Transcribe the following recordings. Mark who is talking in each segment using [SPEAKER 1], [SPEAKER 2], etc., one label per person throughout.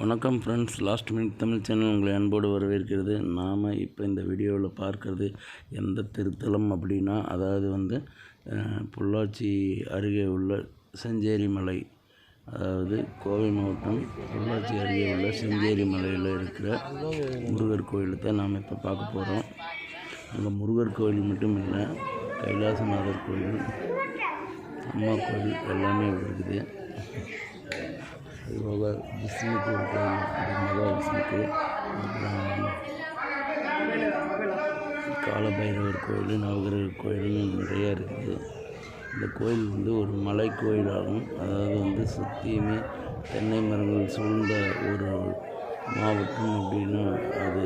[SPEAKER 1] வணக்கம் friends last minute Tamil channel உங்களை அன்போடு வரவேற்கிறது. நாம் இப்போ இந்த வீடியோவில் பார்க்குறது எந்த திருத்தலம் அப்படின்னா அதாவது வந்து பொள்ளாச்சி அருகே உள்ள செஞ்சேரி மலை அதாவது கோவை மாவட்டம் பொள்ளாச்சி அருகே உள்ள செஞ்சேரி மலையில் இருக்கிற முருகர் கோயிலை தான் நாம் இப்போ பார்க்க போகிறோம் அங்கே முருகர் கோயில் மட்டும் இல்லை கைலாசநாதர் கோயில் அம்மா கோயில் எல்லாமே இருக்குது. அதுபோக விஷ்ணுக்கு ஒரு கோயில் இருக்குது மகா விஷ்ணுக்கு அப்புறம் காலபைரவர் கோயில் நவகிரக கோயில்னு நிறையா இருக்குது இந்த கோயில் வந்து ஒரு மலை கோயிலாகும் அதாவது வந்து சுற்றியுமே தென்னை மரங்கள் சூழ்ந்த ஒரு மாவட்டம் அப்படின்னா அது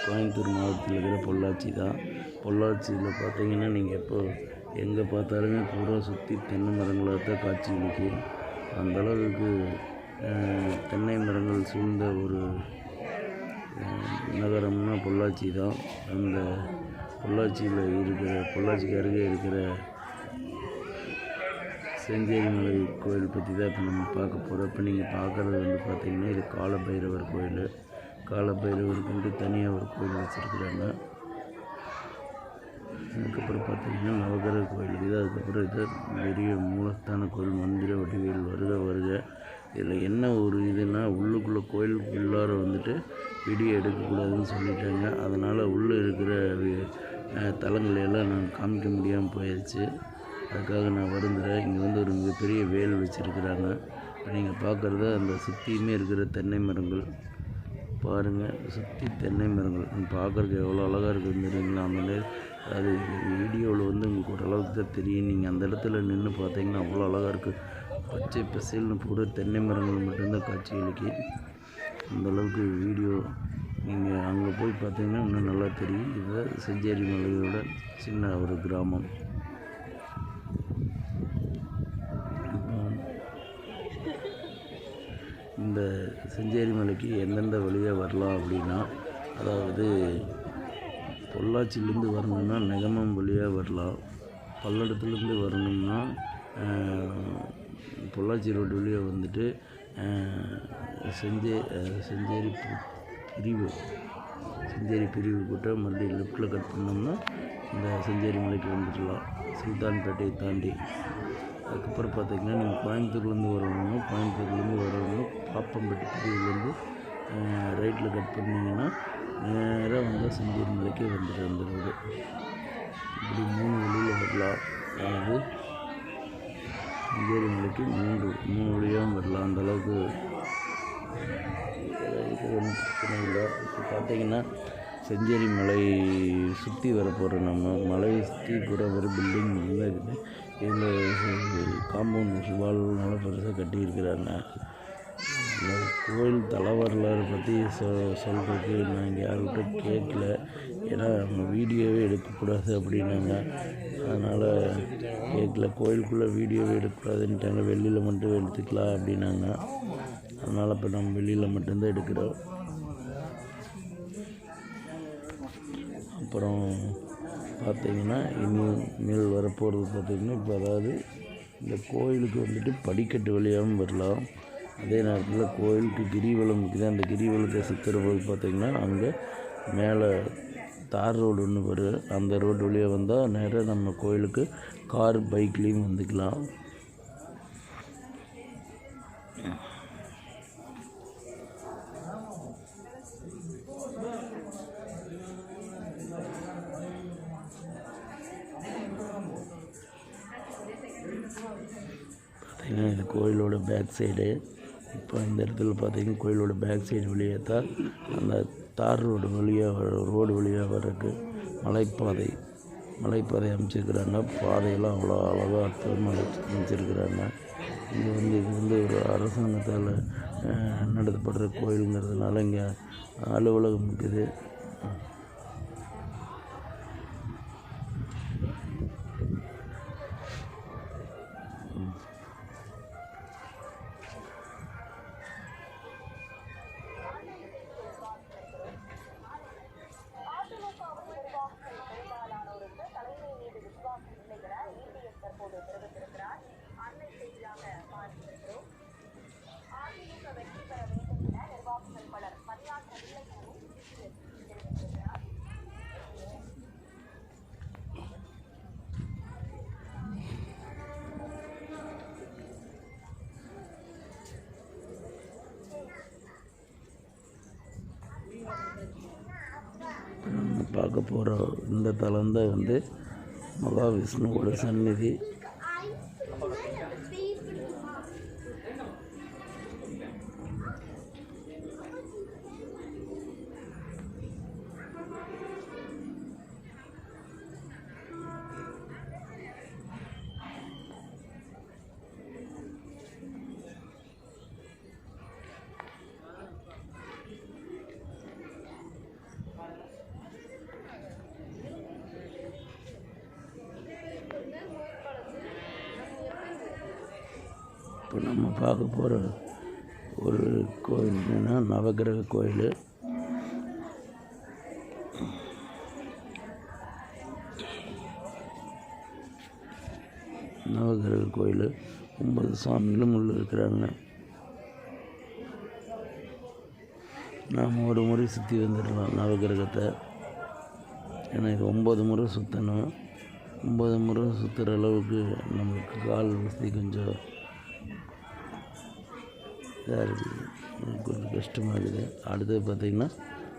[SPEAKER 1] கோயம்புத்தூர் மாவட்டத்தில் இருக்கிற பொள்ளாச்சி தான் பொள்ளாச்சியில் பார்த்தீங்கன்னா நீங்கள் எப்போ எங்கே பார்த்தாலுமே பூரா சுற்றி தென்னை மரங்களாக தான் காட்சி அளிக்கும் அந்தளவுக்கு தென்னை மரங்கள் சூழ்ந்த ஒரு நகரம்னா பொள்ளாச்சி தான். அந்த பொள்ளாச்சியில் இருக்கிற பொள்ளாச்சிக்கு அருகே இருக்கிற செஞ்சேரி மலை கோயில் பற்றி தான் இப்போ நம்ம பார்க்க போகிறோம் இப்போ நீங்கள் பார்க்குறது வந்து பார்த்திங்கன்னா இது காலபைரவர் கோயில். காலபைரவருக்குன்ட்டு தனியாக ஒரு கோயில் வச்சுருக்குறாங்க. அதுக்கப்புறம் பார்த்திங்கன்னா நவகிரக கோயில். இது அதுக்கப்புறம் இது பெரிய மூலஸ்தான கோயில். மந்திர வடிவேல் வருக வருக. இதில் என்ன ஒரு இதுனா உள்ளுக்குள்ளே கோயில் உள்ளார வந்துட்டு வீடியோ எடுக்கக்கூடாதுன்னு சொல்லிட்டாங்க. அதனால் உள்ளே இருக்கிற தலங்களையெல்லாம் தலங்களை எல்லாம் நான் காமிக்க முடியாமல் போயிடுச்சு அதுக்காக நான் வருந்துறேன். இங்கே வந்து ஒரு மிகப்பெரிய வேல் வச்சுருக்கிறாங்க. நீங்கள் பார்க்குறது அந்த சுற்றியுமே இருக்கிற தென்னை மரங்கள். பாருங்கள் சுற்றி தென்னை மரங்கள். பார்க்குறதுக்கு எவ்வளோ அழகாக இருக்குதுன்னு தெரியுங்களா? அந்த அது வீடியோவில் வந்து உங்களுக்கு ஓரளவுக்கு தான் தெரியும். நீங்கள் அந்த இடத்துல நின்று பார்த்தீங்கன்னா அவ்வளோ அழகாக இருக்குது பச்சை பசேல்னு போட தென்னை மரங்கள் மட்டும்தான் காட்சி அளிக்கு. அந்த அளவுக்கு வீடியோ. நீங்கள் அங்கே போய் பார்த்தீங்கன்னா இன்னும் நல்லா தெரியும். இதுதான் செஞ்சேரி மலையோட சின்ன ஒரு கிராமம். இந்த செஞ்சேரி மலைக்கு எந்தெந்த வழியாக வரலாம் அப்படின்னா அதாவது பொள்ளாச்சியிலேருந்து வரணும்னா நெகமம் வழியாக வரலாம். பல்லடத்துலேருந்து வரணும்னா பொள்ளாச்சி ரோடு வழியாக வந்துட்டு செஞ்சே செஞ்சேரி பிரிவு செஞ்சேரி பிரிவு கூட்ட மறுபடியும் லெஃப்ட்டில் கட் பண்ணோம்னா இந்த செஞ்சேரி மலைக்கு வந்துடலாம். சுல்தான்பேட்டையை தாண்டி. அதுக்கப்புறம் பார்த்தீங்கன்னா நீங்கள் கோயம்புத்தூர்லேருந்து வரவங்க கோயம்புத்தூர்லேருந்து வரவங்க பாப்பம்பட்டி பிரிவுலேருந்து ரைட்டில் கட் பண்ணிங்கன்னா நேராக வந்தால் செஞ்சூர் மலைக்கே வந்துட்டு அந்த இப்படி மூணு வழியில் வரலாம். அதாவது செஞ்சேரி மலைக்கு மூன்று மூணு வழியாகவும் வரலாம். அந்தளவுக்கு ஒன்றும் பிரச்சனை இல்லை. இப்போ பார்த்தீங்கன்னா செஞ்சேரி மலை சுற்றி வரப்போகிற நம்ம மலையை சுற்றி பூரா ஒரு பில்டிங் நல்லா இருக்குது இதில் காம்பவுண்ட் வால் பெருசாக கட்டியிருக்கிறாங்க. இந்த கோயில் தல வரலாறு பற்றி சொ சொல்கிறதுக்கு நான் யார்கிட்ட கேட்கல ஏன்னா அவங்க வீடியோவே எடுக்கக்கூடாது அப்படின்னாங்க. அதனால் கேட்கல கோயிலுக்குள்ளே வீடியோவே எடுக்கக்கூடாதுன்ட்டாங்க. வெளியில் மட்டும் எடுத்துக்கலாம் அப்படின்னாங்க. அதனால் இப்போ நம்ம வெளியில் மட்டும்தான் எடுக்கிறோம். அப்புறம் பார்த்தீங்கன்னா இனிமேல் வரப்போகிறது பார்த்தீங்கன்னா இப்போ அதாவது இந்த கோயிலுக்கு வந்துட்டு படிக்கட்டு வழியாகவும் வரலாம். அதே நேரத்தில் கோயிலுக்கு கிரிவலம் இருக்குது அந்த கிரிவலத்தை சுற்றுற போது பார்த்திங்கன்னா அங்கே மேலே தார் ரோடு ஒன்று வரும் அந்த ரோடு வழியாக வந்தால் நேராக நம்ம கோயிலுக்கு கார் பைக்லேயும் வந்துக்கலாம். பார்த்தீங்கன்னா இது கோயிலோட பேக் சைடு இப்போ இந்த இடத்துல பார்த்தீங்கன்னா கோயிலோட பேக் சைடு வழியாக தான் அந்த தார் ரோடு வழியாக வர ரோடு வழியாக வர்றதுக்கு மலைப்பாதை மலைப்பாதை அமைச்சிருக்கிறாங்க. பாதையெல்லாம் அவ்வளோ அழகாக அற்புதமாக அமைச்சிருக்கிறாங்க. இங்கே வந்து இது வந்து ஒரு அரசாங்கத்தால் நடத்தப்படுற கோயிலுங்கிறதுனால இங்கே அலுவலகம் இருக்குது. பார்க்க போகிற இந்த தலம் தான் வந்து மகாவிஷ்ணுவோட சந்நிதி. இப்போ நம்ம பார்க்க போகிற ஒரு கோயில் என்னன்னா நவக்கிரக கோயில். நவக்கிரக கோயில். ஒன்பது சாமிகளும் உள்ள இருக்கிறாங்க. நாம் ஒரு முறை சுற்றி வந்துடலாம் நவக்கிரகத்தை ஏன்னா இது ஒம்பது முறை சுற்றணும் ஒம்பது முறை சுற்றுற அளவுக்கு நம்மளுக்கு கால் வசதி கொஞ்சம் இதாக இருக்குது கொஞ்சம் கஷ்டமாக இருக்குது. அடுத்தது பார்த்திங்கன்னா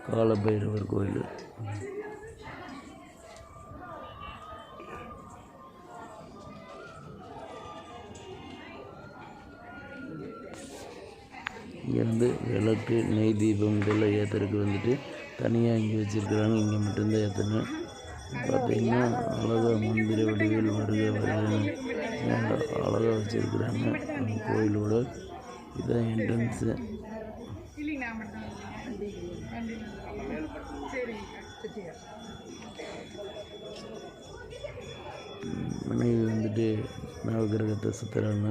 [SPEAKER 1] காலபைரவர் கோயில். இங்கேருந்து விளக்கு நெய் தீபம் இதெல்லாம் ஏற்றுறதுக்கு வந்துட்டு தனியாக இங்கே வச்சுருக்குறாங்க. இங்கே மட்டும்தான் ஏற்றணும் பார்த்தீங்கன்னா அழகாக மந்திர வடிவில் வருக வருகன்னு அழகாக வச்சுருக்குறாங்க. அந்த கோயிலோட இதுதான் என்ட்ரன்ஸு மனைவி வந்துட்டு நவகிரகத்தை சுற்றுறாங்க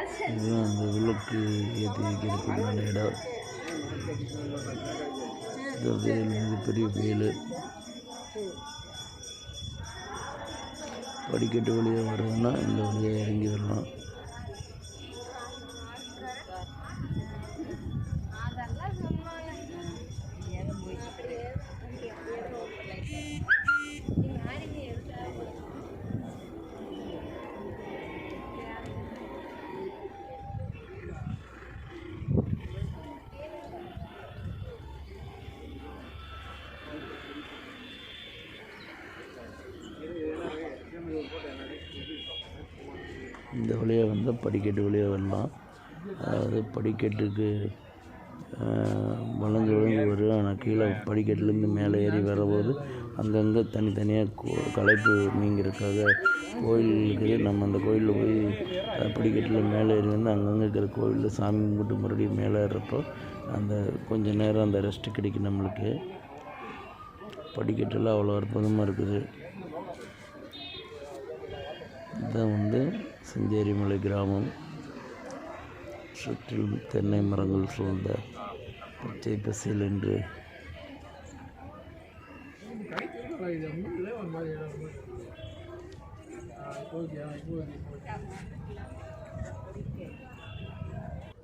[SPEAKER 1] இதுதான் அந்த விளக்கு ஏற்றி வைக்கிறதுக்கான இடம் இந்த வேல் மிகப்பெரிய வேல் படிக்கட்டு வழியாக வர்றதுன்னா இந்த வழியாக இறங்கி இந்த வழியாக வந்தால் படிக்கட்டு வழியாக வரலாம். அதாவது படிக்கட்டுக்கு வளைஞ்சு வளைஞ்சு வரும். ஆனால் கீழே படிக்கட்டுலேருந்து மேலே ஏறி வரும்போது அங்கங்கே தனித்தனியாக கோ களைப்பு நீங்கிறதுக்காக கோயில் இருக்குது. நம்ம அந்த கோயிலில் போய் படிக்கட்டில் மேலே ஏறி வந்து அங்கங்கே இருக்கிற கோயிலில் சாமி கும்பிட்டு மறுபடியும் மேலே ஏறுறப்போ அந்த கொஞ்சம் நேரம் அந்த ரெஸ்ட்டு கிடைக்கும் நம்மளுக்கு. படிக்கட்டெல்லாம் அவ்வளோ அற்புதமாக இருக்குது. இதுதான் வந்து செஞ்சேரிமலை கிராமம். சுற்றிலும் தென்னை மரங்கள் சூழ்ந்த பச்சை பசியில் என்று
[SPEAKER 2] இது வந்து ஓகே